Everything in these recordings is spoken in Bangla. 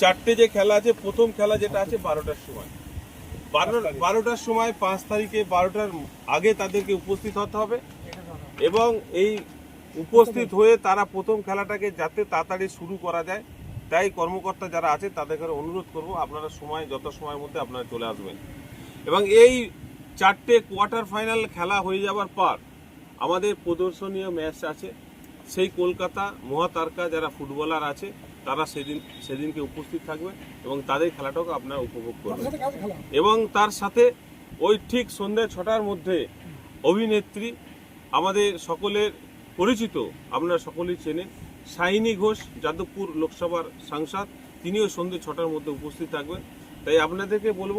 চারটে যে খেলা আছে প্রথম খেলা যেটা আছে বারোটার সময়। বারো বারোটার সময় পাঁচ তারিখে বারোটার আগে তাদেরকে উপস্থিত হতে হবে এবং এই উপস্থিত হয়ে তারা প্রথম খেলাটাকে যাতে তাড়াতাড়ি শুরু করা যায় তাই কর্মকর্তা যারা আছে তাদেরকে অনুরোধ করব আপনারা সময় যত সময়ের মধ্যে আপনারা চলে আসবেন। এবং এই চারটে কোয়ার্টার ফাইনাল খেলা হয়ে যাওয়ার পর আমাদের প্রদর্শনীয় ম্যাচ আছে সেই কলকাতা মহাতারকা যারা ফুটবলার আছে তারা সেদিন সেদিনকে উপস্থিত থাকবে এবং তাদের খেলাটাকে আপনারা উপভোগ করবেন। এবং তার সাথে ওই ঠিক সন্ধ্যা ছটার মধ্যে অভিনেত্রী আমাদের সকলের পরিচিত আপনারা সকলেই চেনেন সাইনী ঘোষ যাদবপুর লোকসভার সাংসদ তিনিও সন্ধ্যে ছটার মধ্যে উপস্থিত থাকবেন। তাই আপনাদেরকে বলব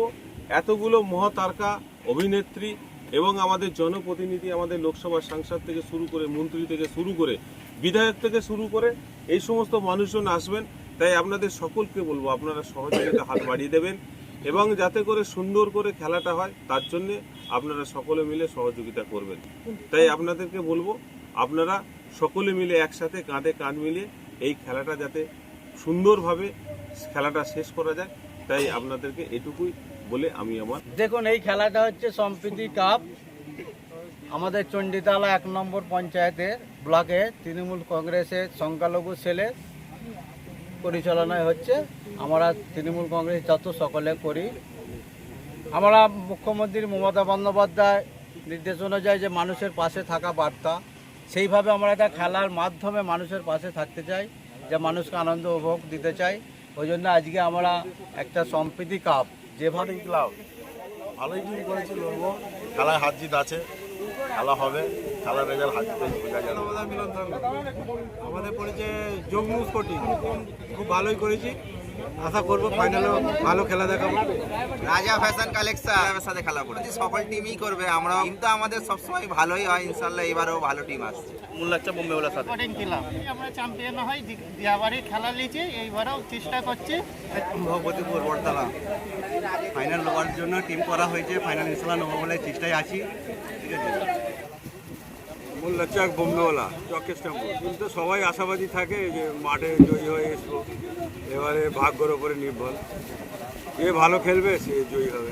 এতগুলো মহাতারকা অভিনেত্রী এবং আমাদের জনপ্রতিনিধি আমাদের লোকসভার সাংসদ থেকে শুরু করে মন্ত্রী থেকে শুরু করে বিধায়ক থেকে শুরু করে এই সমস্ত মানুষজন আসবেন, তাই আপনাদের সকলকে বলব আপনারা সহযোগিতা হাত বাড়িয়ে দেবেন এবং যাতে করে সুন্দর করে খেলাটা হয়, তার জন্য আপনারা সকলে মিলে সহযোগিতা করবেন। তাই আপনাদেরকে বলব, আপনারা সকলে মিলে একসাথে কাঁধে কাঁধ মিলিয়ে এই খেলাটা যাতে সুন্দরভাবে খেলাটা শেষ করা যায়, তাই আপনাদেরকে এটুকুই বলে আমি আমার দেখুন, এই খেলাটা হচ্ছে সম্প্রীতি কাপ। আমাদের চণ্ডীতলা এক নম্বর পঞ্চায়েতের ব্লকে তৃণমূল কংগ্রেসের সংখ্যালঘু ছেলে পরিচালনায় হচ্ছে। আমরা তৃণমূল কংগ্রেস যত সকলে করি। আমরা মুখ্যমন্ত্রী মমতা বন্দ্যোপাধ্যায় নির্দেশ অনুযায়ী যে মানুষের পাশে থাকা বার্তা, সেইভাবে আমরা একটা খেলার মাধ্যমে মানুষের পাশে থাকতে চাই, যে মানুষকে আনন্দ উপভোগ দিতে চাই। ওই জন্য আজকে আমরা একটা সম্প্রীতি কাপ, যেভাবে ক্লাব ভালোই করেছে খেলায় হাত জিত আছে। খেলা হবে খেলার রেজাল্ট হাত বোঝা যাবে আমাদের পড়েছে জম্মু স্পোর্টিং খুব ভালোই করেছি। আশা করব ফাইনালেও ভালো খেলা দেখাবো। রাজা ফ্যাশন কালেকশন সাথে খেলা করেছি সকল টিমই করবে আমরা টিম তো আমাদের সবসময় ভালোই হয় ইনশাল্লাহ এবারেও ভালো টিম আসছে। মূল লাগছে বোম্বেওয়ালার সাথে। আমরা চ্যাম্পিয়ন খেলা নিয়েছি এইবারেও চেষ্টা করছি। ভগবতীপুর বড়তলা ফাইনাল নেওয়ার জন্য টিম করা হয়েছে ফাইনাল ইনশাল্লাহ নেব বলে চেষ্টায় আছি। ঠিক আছে? মোল্লা চাক বোম্বেওয়ালা চকের স্ট্যাম্প কিন্তু সবাই আশাবাদী থাকে যে মাঠে জয়ী হয়ে এসবো। এবারে ভাগ্যর ওপরে নির্ভর। যে ভালো খেলবে সে জয়ী হবে।